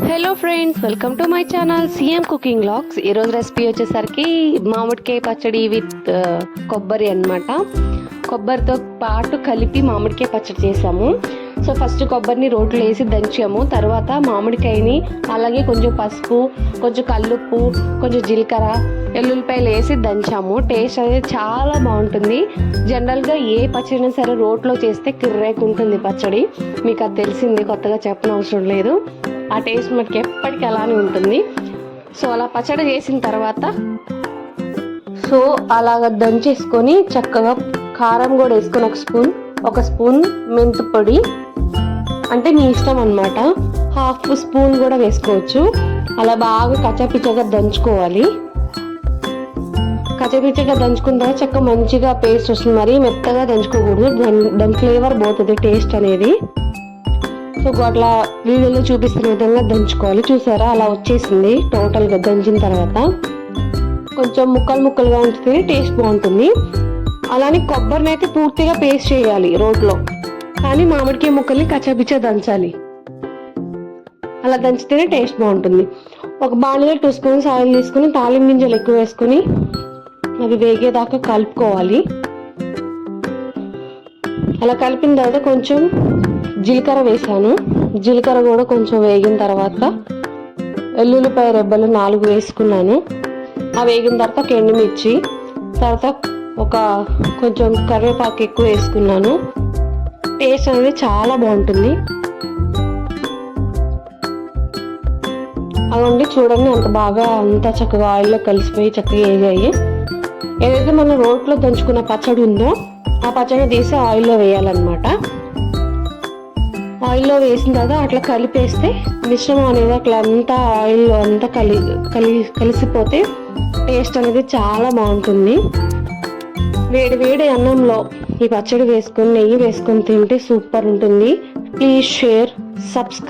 Hello friends welcome to my channel CM cooking logs ఈరోజు recipe వచ్చేసరికి మామిడికాయ పచ్చడి విత్ uh, కొబ్బరి అన్నమాట. కొబ్బరితో పాటు కలిపి మామిడికాయ పచ్చడి చేసాము. సో ఫస్ట్ కొబ్బరిని రోట్లో వేసి దంచాము. తర్వాత మామిడికాయని అలాగే కొంచెం పసుపు కొంచెం కల్లుప్పు కొంచెం జీలకర్ర ఎల్లుల్లిపాయలు వేసి దంచాము. టేస్ట్ అనేది చాలా బాగుంటుంది. జనరల్గా ఏ పచ్చడి సరే రోట్లో చేస్తే కిర్రేకు ఉంటుంది పచ్చడి. మీకు అది తెలిసింది కొత్తగా చెప్పనవసరం లేదు. ఆ టేస్ట్ మనకి ఎప్పటికీ అలానే ఉంటుంది. సో అలా పచ్చడి చేసిన తర్వాత సో అలాగ దంచేసుకొని చక్కగా కారం కూడా వేసుకొని ఒక స్పూన్ ఒక స్పూన్ మెంతు పొడి అంటే మీ ఇష్టం అనమాట హాఫ్ స్పూన్ కూడా వేసుకోవచ్చు. అలా బాగా కచ్చపిచ్చగా దంచుకోవాలి. కచ్చపిచ్చగా దంచుకున్న తర్వాత చక్క మంచిగా పేస్ట్ వస్తుంది. మరి మెత్తగా దంచుకోకూడదు. దాని దాని ఫ్లేవర్ పోతుంది టేస్ట్ అనేది. సో అట్లా వీడియోలో చూపిస్తున్న విధంగా దంచుకోవాలి. చూసారా? అలా వచ్చేసింది. టోటల్గా దంచిన తర్వాత కొంచెం ముక్కలు ముక్కలుగా ఉంచితే టేస్ట్ బాగుంటుంది. అలానే కొబ్బరిని అయితే పూర్తిగా పేస్ట్ చేయాలి రోట్లో. కానీ మామిడికాయ ముక్కల్ని కచ్చబిచ్చ దంచాలి. అలా దంచితేనే టేస్ట్ బాగుంటుంది. ఒక బాణలో టూ స్పూన్స్ ఆయిల్ తీసుకుని తాలింపు గింజలు ఎక్కువ వేసుకుని అవి వేగేదాకా కలుపుకోవాలి. అలా కలిపిన తర్వాత కొంచెం జీలకర్ర వేసాను. జీలకర్ర కూడా కొంచెం వేగిన తర్వాత వెల్లుల్లిపాయ రెబ్బలు నాలుగు వేసుకున్నాను. ఆ వేగిన తర్వాత ఒక ఎండుమిర్చి తర్వాత ఒక కొంచెం కరివేపాకు ఎక్కువ వేసుకున్నాను. టేస్ట్ అనేది చాలా బాగుంటుంది. అవండి చూడండి అంత బాగా అంతా చక్కగా ఆయిల్లో కలిసిపోయి చక్కగా వేగాయి. ఏదైతే మనం రోట్లో దంచుకున్న పచ్చడి ఉందో ఆ పచ్చడి తీసి ఆయిల్లో వేయాలన్నమాట. ఆయిల్లో వేసిన తర్వాత అట్లా కలిపేస్తే మిశ్రమం అనేది అట్లా అంతా ఆయిల్లో అంతా కలి కలి కలిసిపోతే టేస్ట్ అనేది చాలా బాగుంటుంది. వేడి వేడి అన్నంలో ఈ పచ్చడి వేసుకొని నెయ్యి వేసుకొని తింటే సూపర్ ఉంటుంది. Please share subscribe.